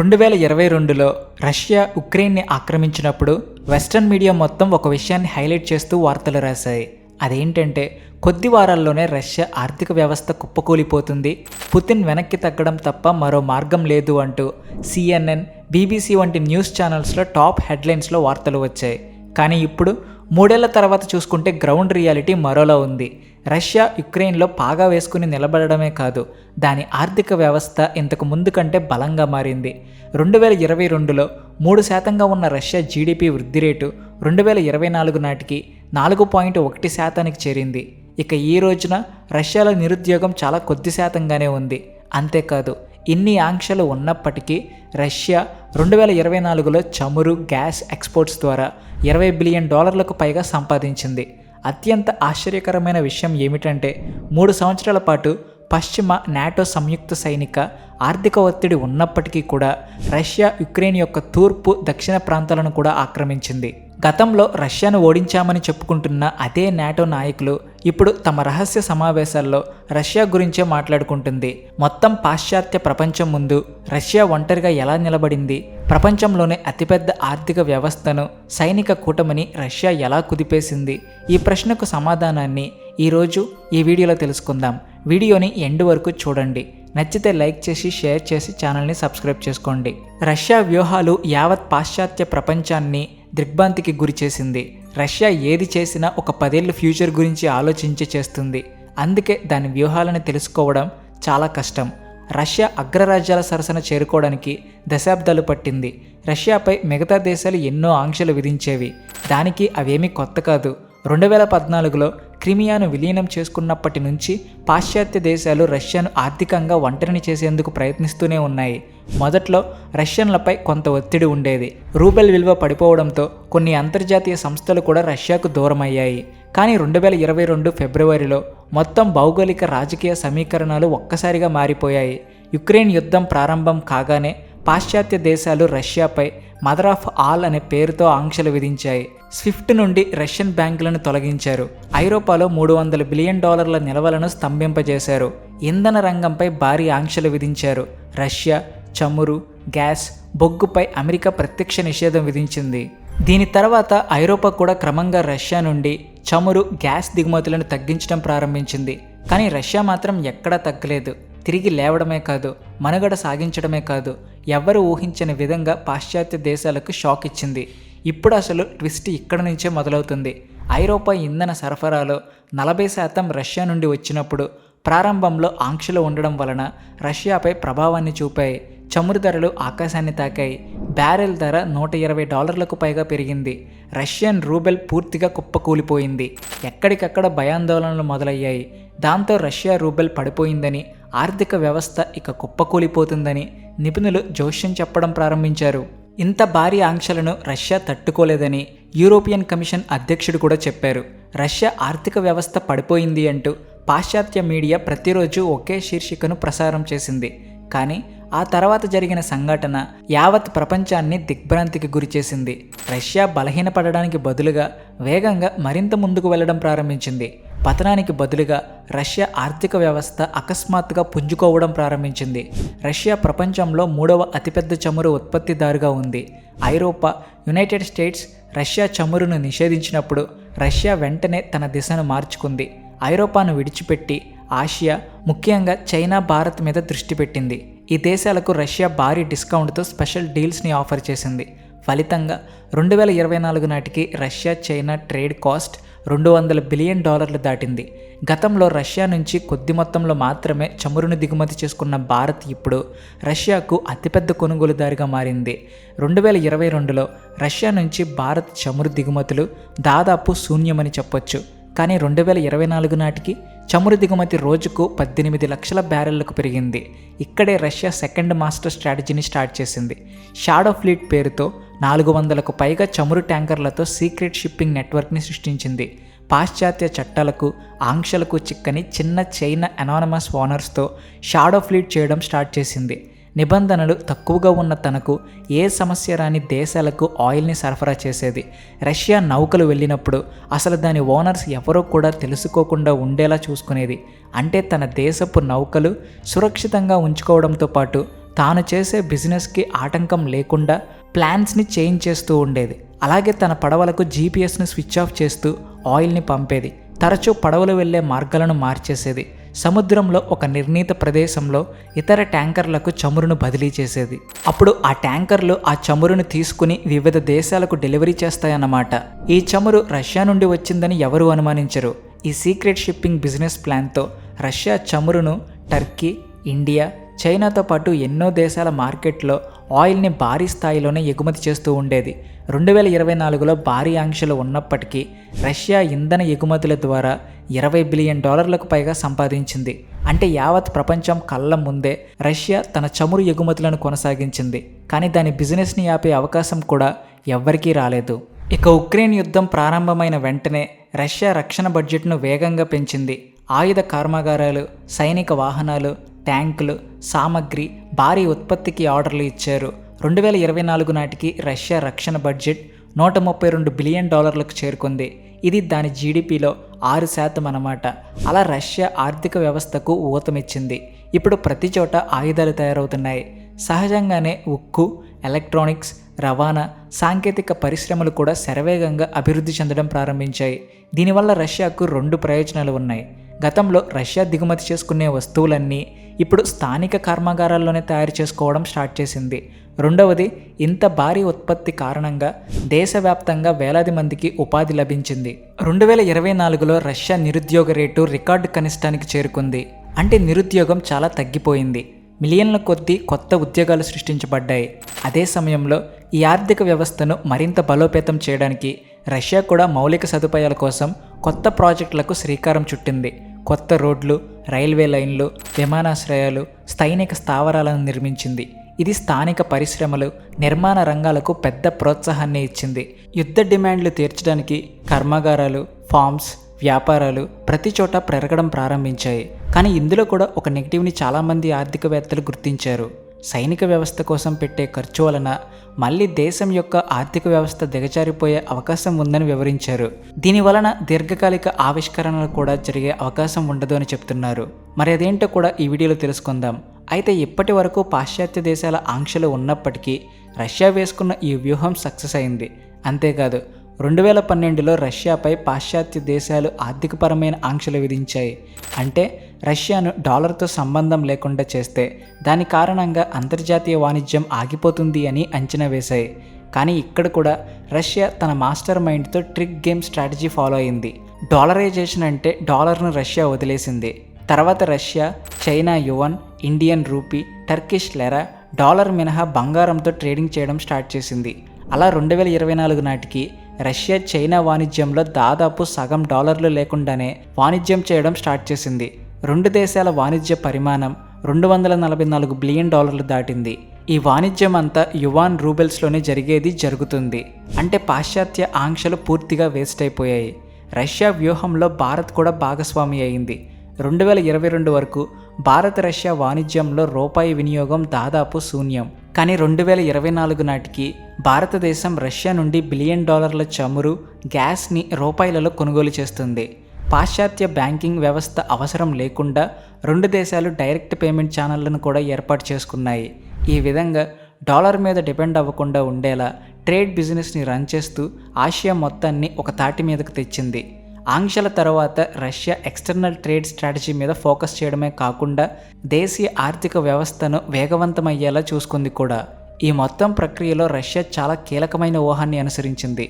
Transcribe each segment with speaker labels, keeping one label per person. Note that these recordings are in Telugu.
Speaker 1: రెండు వేల ఇరవై రెండులో రష్యా ఉక్రెయిన్ని ఆక్రమించినప్పుడు వెస్ట్రన్ మీడియా మొత్తం ఒక విషయాన్ని హైలైట్ చేస్తూ వార్తలు రాశాయి. అదేంటంటే కొద్ది వారాల్లోనే రష్యా ఆర్థిక వ్యవస్థ కుప్పకూలిపోతుంది పుతిన్ వెనక్కి తగ్గడం తప్ప మరో మార్గం లేదు అంటూ సిఎన్ఎన్ బీబీసీ వంటి న్యూస్ ఛానల్స్లో టాప్ హెడ్లైన్స్లో వార్తలు వచ్చాయి. కానీ ఇప్పుడు మూడేళ్ళ తర్వాత చూసుకుంటే గ్రౌండ్ రియాలిటీ మరోలా ఉంది. రష్యా యుక్రెయిన్లో పాగా వేసుకుని నిలబడమే కాదు దాని ఆర్థిక వ్యవస్థ ఇంతకు ముందు కంటే బలంగా మారింది. రెండు వేల ఇరవై రెండులో మూడు శాతంగా ఉన్న రష్యా జీడిపి వృద్ధి రేటు రెండు వేల ఇరవై నాలుగు నాటికి నాలుగు పాయింట్ ఒకటి శాతానికి చేరింది. ఇక ఈ రోజున రష్యాలో నిరుద్యోగం చాలా కొద్ది శాతంగానే ఉంది. అంతేకాదు ఇన్ని ఆంక్షలు ఉన్నప్పటికీ రష్యా రెండు వేల ఇరవై నాలుగులో చమురు గ్యాస్ ఎక్స్పోర్ట్స్ ద్వారా ఇరవై బిలియన్ డాలర్లకు పైగా సంపాదించింది. అత్యంత ఆశ్చర్యకరమైన విషయం ఏమిటంటే మూడు సంవత్సరాల పాటు పశ్చిమ నాటో సంయుక్త సైనిక ఆర్థిక ఒత్తిడి ఉన్నప్పటికీ కూడా రష్యా యుక్రెయిన్ యొక్క తూర్పు దక్షిణ ప్రాంతాలను కూడా ఆక్రమించింది. గతంలో రష్యాను ఓడించామని చెప్పుకుంటున్న అదే నాటో నాయకులు ఇప్పుడు తమ రహస్య సమావేశాల్లో రష్యా గురించే మాట్లాడుకుంటుంది. మొత్తం పాశ్చాత్య ప్రపంచం ముందు రష్యా ఒంటరిగా ఎలా నిలబడింది? ప్రపంచంలోనే అతిపెద్ద ఆర్థిక వ్యవస్థను సైనిక కూటమిని రష్యా ఎలా కుదిపేసింది? ఈ ప్రశ్నకు సమాధానాన్ని ఈరోజు ఈ వీడియోలో తెలుసుకుందాం. వీడియోని ఎండ్ వరకు చూడండి. నచ్చితే లైక్ చేసి షేర్ చేసి ఛానల్ని సబ్స్క్రైబ్ చేసుకోండి. రష్యా వ్యూహాలు యావత్ పాశ్చాత్య ప్రపంచాన్ని దిగ్భ్రాంతికి గురిచేసింది రష్యా ఏది చేసినా ఒక పదేళ్ళ ఫ్యూచర్ గురించి ఆలోచించి చేస్తుంది. అందుకే దాని వ్యూహాలను తెలుసుకోవడం చాలా కష్టం. రష్యా అగ్రరాజ్యాల సరసన చేరుకోవడానికి దశాబ్దాలు పట్టింది. రష్యాపై మిగతా దేశాలు ఎన్నో ఆంక్షలు విధించేవి. దానికి అవేమీ కొత్త కాదు. రెండు వేల పద్నాలుగులో క్రిమియాను విలీనం చేసుకున్నప్పటి నుంచి పాశ్చాత్య దేశాలు రష్యాను ఆర్థికంగా ఒంటరిని చేసేందుకు ప్రయత్నిస్తూనే ఉన్నాయి. మొదట్లో రష్యన్లపై కొంత ఒత్తిడి ఉండేది. రూబెల్ విలువ పడిపోవడంతో కొన్ని అంతర్జాతీయ సంస్థలు కూడా రష్యాకు దూరమయ్యాయి. కానీ రెండు వేల ఇరవై రెండు ఫిబ్రవరిలో మొత్తం భౌగోళిక రాజకీయ సమీకరణాలు ఒక్కసారిగా మారిపోయాయి. యుక్రెయిన్ యుద్ధం ప్రారంభం కాగానే పాశ్చాత్య దేశాలు రష్యాపై మదర్ ఆఫ్ ఆల్ అనే పేరుతో ఆంక్షలు విధించాయి. స్విఫ్ట్ నుండి రష్యన్ బ్యాంకులను తొలగించారు. ఐరోపాలో మూడు వందల బిలియన్ డాలర్ల నిల్వలను స్తంభింపజేశారు. ఇంధన రంగంపై భారీ ఆంక్షలు విధించారు. రష్యా చమురు గ్యాస్ బొగ్గుపై అమెరికా ప్రత్యక్ష నిషేధం విధించింది. దీని తర్వాత ఐరోపా కూడా క్రమంగా రష్యా నుండి చమురు గ్యాస్ దిగుమతులను తగ్గించడం ప్రారంభించింది. కానీ రష్యా మాత్రం ఎక్కడా తగ్గలేదు. తిరిగి లేవడమే కాదు మనుగడ సాగించడమే కాదు ఎవ్వరు ఊహించని విధంగా పాశ్చాత్య దేశాలకు షాక్ ఇచ్చింది. ఇప్పుడు అసలు ట్విస్ట్ ఇక్కడ నుంచే మొదలవుతుంది. ఐరోపా ఇంధన సరఫరాలో నలభై శాతం రష్యా నుండి వచ్చినప్పుడు ప్రారంభంలో ఆంక్షలు ఉండడం వలన రష్యాపై ప్రభావాన్ని చూపాయి. చమురు ధరలు ఆకాశాన్ని తాకాయి. బ్యారెల్ ధర నూట ఇరవై డాలర్లకు పైగా పెరిగింది. రష్యన్ రూబెల్ పూర్తిగా కుప్పకూలిపోయింది. ఎక్కడికక్కడ భయాందోళనలు మొదలయ్యాయి. దాంతో రష్యా రూబెల్ పడిపోయిందని ఆర్థిక వ్యవస్థ ఇక కుప్పకూలిపోతుందని నిపుణులు జోష్యం చెప్పడం ప్రారంభించారు. ఇంత భారీ ఆంక్షలను రష్యా తట్టుకోలేదని యూరోపియన్ కమిషన్ అధ్యక్షుడు కూడా చెప్పారు. రష్యా ఆర్థిక వ్యవస్థ పడిపోయింది అంటూ పాశ్చాత్య మీడియా ప్రతిరోజు ఒకే శీర్షికను ప్రసారం చేసింది. కానీ ఆ తర్వాత జరిగిన సంఘటన యావత్ ప్రపంచాన్ని దిగ్భ్రాంతికి గురిచేసింది రష్యా బలహీనపడడానికి బదులుగా వేగంగా మరింత ముందుకు వెళ్ళడం ప్రారంభించింది. పతనానికి బదులుగా రష్యా ఆర్థిక వ్యవస్థ అకస్మాత్తుగా పుంజుకోవడం ప్రారంభించింది. రష్యా ప్రపంచంలో మూడవ అతిపెద్ద చమురు ఉత్పత్తిదారుగా ఉంది. ఐరోపా యునైటెడ్ స్టేట్స్ రష్యా చమురును నిషేధించినప్పుడు రష్యా వెంటనే తన దిశను మార్చుకుంది. ఐరోపాను విడిచిపెట్టి ఆసియా ముఖ్యంగా చైనా భారత్ మీద దృష్టి పెట్టింది. ఈ దేశాలకు రష్యా భారీ డిస్కౌంట్తో స్పెషల్ డీల్స్ని ఆఫర్ చేసింది. ఫలితంగా రెండు వేల ఇరవై నాలుగు నాటికి రష్యా చైనా ట్రేడ్ కాస్ట్ రెండు వందల బిలియన్ డాలర్లు దాటింది. గతంలో రష్యా నుంచి కొద్ది మొత్తంలో మాత్రమే చమురును దిగుమతి చేసుకున్న భారత్ ఇప్పుడు రష్యాకు అతిపెద్ద కొనుగోలుదారిగా మారింది. రెండు వేల ఇరవై రెండులో రష్యా నుంచి భారత్ చమురు దిగుమతులు దాదాపు శూన్యమని చెప్పొచ్చు. కానీ రెండు వేల ఇరవై నాలుగు నాటికి చమురు దిగుమతి రోజుకు పద్దెనిమిది లక్షల బ్యారెళ్ళకు పెరిగింది. ఇక్కడే రష్యా సెకండ్ మాస్టర్ స్ట్రాటజీని స్టార్ట్ చేసింది. షాడో ఫ్లీట్ పేరుతో నాలుగు వందలకు పైగా చమురు ట్యాంకర్లతో సీక్రెట్ షిప్పింగ్ నెట్వర్క్ని సృష్టించింది. పాశ్చాత్య చట్టాలకు ఆంక్షలకు చిక్కని చిన్న చైనా అనానమస్ ఓనర్స్తో షాడో ఫ్లీట్ చేయడం స్టార్ట్ చేసింది. నిబంధనలు తక్కువగా ఉన్న తనకు ఏ సమస్య రాని దేశాలకు ఆయిల్ని సరఫరా చేసేది. రష్యా నౌకలు వెళ్ళినప్పుడు అసలు దాని ఓనర్స్ ఎవరో కూడా తెలుసుకోకుండా ఉండేలా చూసుకునేది. అంటే తన దేశపు నౌకలు సురక్షితంగా ఉంచుకోవడంతో పాటు తాను చేసే బిజినెస్కి ఆటంకం లేకుండా ప్లాన్స్ని చేంజ్ చేస్తూ ఉండేది. అలాగే తన పడవలకు జీపీఎస్ను స్విచ్ ఆఫ్ చేస్తూ ఆయిల్ని పంపేది. తరచూ పడవలు వెళ్ళే మార్గాలను మార్చేసేది. సముద్రంలో ఒక నిర్ణీత ప్రదేశంలో ఇతర ట్యాంకర్లకు చమురును బదిలీ చేసేది. అప్పుడు ఆ ట్యాంకర్లు ఆ చమురును తీసుకుని వివిధ దేశాలకు డెలివరీ చేస్తాయన్నమాట. ఈ చమురు రష్యా నుండి వచ్చిందని ఎవరు అనుమానించరు. ఈ సీక్రెట్ షిప్పింగ్ బిజినెస్ ప్లాన్తో రష్యా చమురును టర్కీ ఇండియా చైనాతో పాటు ఎన్నో దేశాల మార్కెట్లో ఆయిల్ని భారీ స్థాయిలోనే ఎగుమతి చేస్తూ ఉండేది. రెండు వేల ఇరవై నాలుగులో భారీ ఆంక్షలు ఉన్నప్పటికీ రష్యా ఇంధన ఎగుమతుల ద్వారా ఇరవై బిలియన్ డాలర్లకు పైగా సంపాదించింది. అంటే యావత్ ప్రపంచం కళ్ళ ముందే రష్యా తన చమురు ఎగుమతులను కొనసాగించింది. కానీ దాని బిజినెస్ని ఆపే అవకాశం కూడా ఎవ్వరికీ రాలేదు. ఇక ఉక్రెయిన్ యుద్ధం ప్రారంభమైన వెంటనే రష్యా రక్షణ బడ్జెట్ను వేగంగా పెంచింది. ఆయుధ కర్మాగారాలు సైనిక వాహనాలు ట్యాంకులు సామగ్రి భారీ ఉత్పత్తికి ఆర్డర్లు ఇచ్చారు. రెండు వేల ఇరవై నాలుగు నాటికి రష్యా రక్షణ బడ్జెట్ నూట ముప్పై రెండు బిలియన్ డాలర్లకు చేరుకుంది. ఇది దాని జీడిపిలో ఆరు శాతం అన్నమాట. అలా రష్యా ఆర్థిక వ్యవస్థకు ఊతమిచ్చింది. ఇప్పుడు ప్రతి చోట ఆయుధాలు తయారవుతున్నాయి. సహజంగానే ఉక్కు ఎలక్ట్రానిక్స్ రవాణా సాంకేతిక పరిశ్రమలు కూడా శరవేగంగా అభివృద్ధి చెందడం ప్రారంభించాయి. దీనివల్ల రష్యాకు రెండు ప్రయోజనాలు ఉన్నాయి. గతంలో రష్యా దిగుమతి చేసుకునే వస్తువులన్నీ ఇప్పుడు స్థానిక కర్మాగారాల్లోనే తయారు చేసుకోవడం స్టార్ట్ చేసింది. రెండవది ఇంత భారీ ఉత్పత్తి కారణంగా దేశవ్యాప్తంగా వేలాది మందికి ఉపాధి లభించింది. రెండు వేల ఇరవై నాలుగులో రష్యా నిరుద్యోగ రేటు రికార్డు కనిష్టానికి చేరుకుంది. అంటే నిరుద్యోగం చాలా తగ్గిపోయింది. మిలియన్ల కొద్దీ కొత్త ఉద్యోగాలు సృష్టించబడ్డాయి. అదే సమయంలో ఈ ఆర్థిక వ్యవస్థను మరింత బలోపేతం చేయడానికి రష్యా కూడా మౌలిక సదుపాయాల కోసం కొత్త ప్రాజెక్టులకు శ్రీకారం చుట్టింది. కొత్త రోడ్లు రైల్వే లైన్లు విమానాశ్రయాలు స్థైనిక స్థావరాలను నిర్మించింది. ఇది స్థానిక పరిశ్రమలు నిర్మాణ రంగాలకు పెద్ద ప్రోత్సాహాన్ని ఇచ్చింది. యుద్ధ డిమాండ్లు తీర్చడానికి కర్మాగారాలు ఫార్మ్స్ వ్యాపారాలు ప్రతి చోట పెరగడం ప్రారంభించాయి. కానీ ఇందులో కూడా ఒక నెగిటివ్ని చాలామంది ఆర్థికవేత్తలు గుర్తించారు. సైనిక వ్యవస్థ కోసం పెట్టే ఖర్చు వలన మళ్ళీ దేశం యొక్క ఆర్థిక వ్యవస్థ దిగజారిపోయే అవకాశం ఉందని వివరించారు. దీని వలన దీర్ఘకాలిక ఆవిష్కరణలు కూడా జరిగే అవకాశం ఉండదు అని చెప్తున్నారు. మరి అదేంటో కూడా ఈ వీడియోలో తెలుసుకుందాం. అయితే ఇప్పటి వరకు పాశ్చాత్య దేశాల ఆంక్షలు ఉన్నప్పటికీ రష్యా వేసుకున్న ఈ వ్యూహం సక్సెస్ అయింది. అంతేకాదు రెండు వేల పన్నెండులో రష్యాపై పాశ్చాత్య దేశాలు ఆర్థికపరమైన ఆంక్షలు విధించాయి. అంటే రష్యాను డాలర్తో సంబంధం లేకుండా చేస్తే దాని కారణంగా అంతర్జాతీయ వాణిజ్యం ఆగిపోతుంది అని అంచనా వేశాయి. కానీ ఇక్కడ కూడా రష్యా తన మాస్టర్ మైండ్తో ట్రిక్ గేమ్ స్ట్రాటజీ ఫాలో అయింది. డాలరైజేషన్ అంటే డాలర్ను రష్యా వదిలేసింది. తర్వాత Russia China yuan Indian rupee Turkish lira dollar మినహా బంగారంతో ట్రేడింగ్ చేయడం స్టార్ట్ చేసింది. అలా రెండు వేల ఇరవై నాలుగు నాటికి రష్యా చైనా వాణిజ్యంలో దాదాపు సగం డాలర్లు లేకుండానే వాణిజ్యం చేయడం స్టార్ట్ చేసింది. రెండు దేశాల వాణిజ్య పరిమాణం రెండు వందల నలభై నాలుగు బిలియన్ డాలర్లు దాటింది. ఈ వాణిజ్యం అంతా యువాన్ రూబెల్స్లోనే జరిగేది జరుగుతుంది. అంటే పాశ్చాత్య ఆంక్షలు పూర్తిగా వేస్ట్ అయిపోయాయి రష్యా వ్యూహంలో భారత్ కూడా భాగస్వామి అయింది. రెండు వేల ఇరవై రెండు వరకు భారత రష్యా వాణిజ్యంలో రూపాయి వినియోగం దాదాపు శూన్యం. కానీ రెండు వేల ఇరవై నాలుగు నాటికి భారతదేశం రష్యా నుండి బిలియన్ డాలర్ల చమురు గ్యాస్ని రూపాయలలో కొనుగోలు చేస్తుంది. పాశ్చాత్య బ్యాంకింగ్ వ్యవస్థ అవసరం లేకుండా రెండు దేశాలు డైరెక్ట్ పేమెంట్ ఛానళ్ళను కూడా ఏర్పాటు చేసుకున్నాయి. ఈ విధంగా డాలర్ మీద డిపెండ్ అవ్వకుండా ఉండేలా ట్రేడ్ బిజినెస్ని రన్ చేస్తూ ఆసియా మొత్తాన్ని ఒక తాటి మీదకు తెచ్చింది. ఆంక్షల తర్వాత రష్యా ఎక్స్టర్నల్ ట్రేడ్ స్ట్రాటజీ మీద ఫోకస్ చేయడమే కాకుండా దేశీయ ఆర్థిక వ్యవస్థను వేగవంతమయ్యేలా చూసుకుంది కూడా. ఈ మొత్తం ప్రక్రియలో రష్యా చాలా కీలకమైన ఊహాన్ని అనుసరించింది.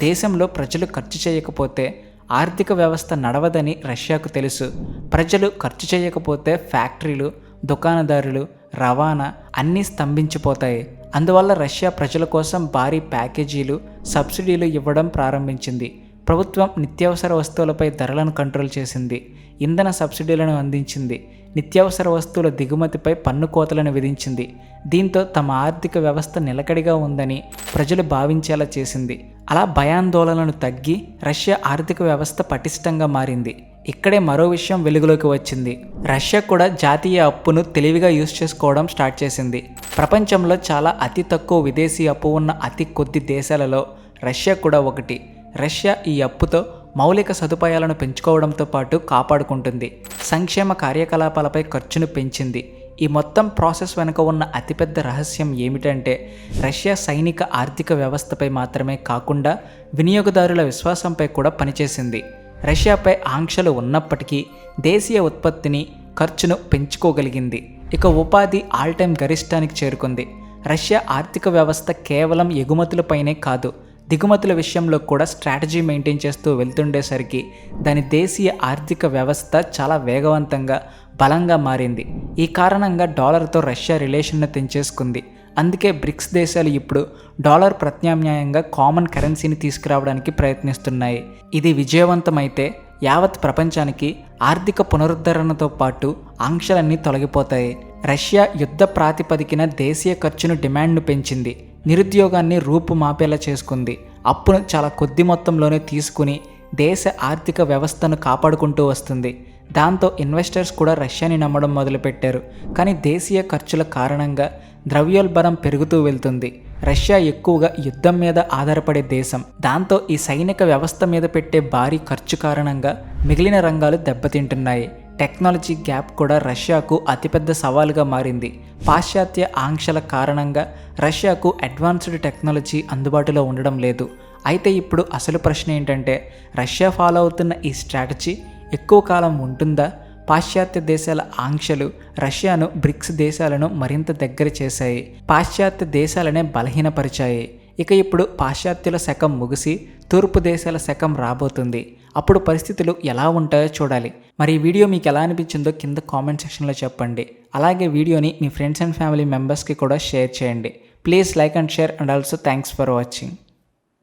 Speaker 1: దేశంలో ప్రజలు ఖర్చు చేయకపోతే ఆర్థిక వ్యవస్థ నడవదని రష్యాకు తెలుసు. ప్రజలు ఖర్చు చేయకపోతే ఫ్యాక్టరీలు దుకాణదారులు రవాణా అన్నీ స్తంభించిపోతాయి. అందువల్ల రష్యా ప్రజల కోసం భారీ ప్యాకేజీలు సబ్సిడీలు ఇవ్వడం ప్రారంభించింది. ప్రభుత్వం నిత్యావసర వస్తువులపై ధరలను కంట్రోల్ చేసింది. ఇంధన సబ్సిడీలను అందించింది. నిత్యావసర వస్తువుల దిగుమతిపై పన్ను కోతలను విధించింది. దీంతో తమ ఆర్థిక వ్యవస్థ నిలకడిగా ఉందని ప్రజలు భావించేలా చేసింది. అలా భయాందోళనలు తగ్గి రష్యా ఆర్థిక వ్యవస్థ పటిష్టంగా మారింది. ఇక్కడే మరో విషయం వెలుగులోకి వచ్చింది. రష్యా కూడా జాతీయ అప్పును తెలివిగా యూజ్ చేసుకోవడం స్టార్ట్ చేసింది. ప్రపంచంలో చాలా అతి తక్కువ విదేశీ అప్పు ఉన్న అతి కొద్ది దేశాలలో రష్యా కూడా ఒకటి. రష్యా ఈ అప్పుతో మౌలిక సదుపాయాలను పెంచుకోవడంతో పాటు కాపాడుకుంటుంది. సంక్షేమ కార్యకలాపాలపై ఖర్చును పెంచింది. ఈ మొత్తం ప్రాసెస్ వెనుక ఉన్న అతిపెద్ద రహస్యం ఏమిటంటే రష్యా సైనిక ఆర్థిక వ్యవస్థపై మాత్రమే కాకుండా వినియోగదారుల విశ్వాసంపై కూడా పనిచేసింది. రష్యాపై ఆంక్షలు ఉన్నప్పటికీ దేశీయ ఉత్పత్తిని ఖర్చును పెంచుకోగలిగింది. ఇక ఉపాధి ఆల్ టైం గరిష్టానికి చేరుకుంది. రష్యా ఆర్థిక వ్యవస్థ కేవలం ఎగుమతులపైనే కాదు దిగుమతుల విషయంలో కూడా స్ట్రాటజీ మెయింటైన్ చేస్తూ వెళ్తుండేసరికి దాని దేశీయ ఆర్థిక వ్యవస్థ చాలా వేగవంతంగా బలంగా మారింది. ఈ కారణంగా డాలర్తో రష్యా రిలేషన్ను తెంచేసుకుంది. అందుకే బ్రిక్స్ దేశాలు ఇప్పుడు డాలర్ ప్రత్యామ్నాయంగా కామన్ కరెన్సీని తీసుకురావడానికి ప్రయత్నిస్తున్నాయి. ఇది విజయవంతమైతే యావత్ ప్రపంచానికి ఆర్థిక పునరుద్ధరణతో పాటు ఆంక్షలన్నీ తొలగిపోతాయి. రష్యా యుద్ధ ప్రాతిపదికన దేశీయ ఖర్చును డిమాండ్ను పెంచింది. నిరుద్యోగాన్ని రూపుమాపేలా చేసుకుంది. అప్పును చాలా కొద్ది మొత్తంలోనే తీసుకుని దేశ ఆర్థిక వ్యవస్థను కాపాడుకుంటూ వస్తుంది. దాంతో ఇన్వెస్టర్స్ కూడా రష్యాని నమ్మడం మొదలుపెట్టారు. కానీ దేశీయ ఖర్చుల కారణంగా ద్రవ్యోల్బణం పెరుగుతూ వెళ్తుంది. రష్యా ఎక్కువగా యుద్ధం మీద ఆధారపడే దేశం. దాంతో ఈ సైనిక వ్యవస్థ మీద పెట్టే భారీ ఖర్చు కారణంగా మిగిలిన రంగాలు దెబ్బతింటున్నాయి. టెక్నాలజీ గ్యాప్ కూడా రష్యాకు అతిపెద్ద సవాలుగా మారింది. పాశ్చాత్య ఆంక్షల కారణంగా రష్యాకు అడ్వాన్స్డ్ టెక్నాలజీ అందుబాటులో ఉండడం లేదు. అయితే ఇప్పుడు అసలు ప్రశ్న ఏంటంటే రష్యా ఫాలో అవుతున్న ఈ స్ట్రాటజీ ఎక్కువ కాలం ఉంటుందా? పాశ్చాత్య దేశాల ఆంక్షలు రష్యాను బ్రిక్స్ దేశాలను మరింత దగ్గర చేశాయి. పాశ్చాత్య దేశాలనే బలహీనపరిచాయి. ఇక ఇప్పుడు పాశ్చాత్యుల శకం ముగిసి తూర్పు దేశాల శకం రాబోతుంది. అప్పుడు పరిస్థితులు ఎలా ఉంటాయో చూడాలి. మరి ఈ వీడియో మీకు ఎలా అనిపించిందో కింద కామెంట్ సెక్షన్లో చెప్పండి. అలాగే వీడియోని మీ ఫ్రెండ్స్ అండ్ ఫ్యామిలీ మెంబర్స్కి కూడా షేర్ చేయండి. Please like and share and also thanks for watching.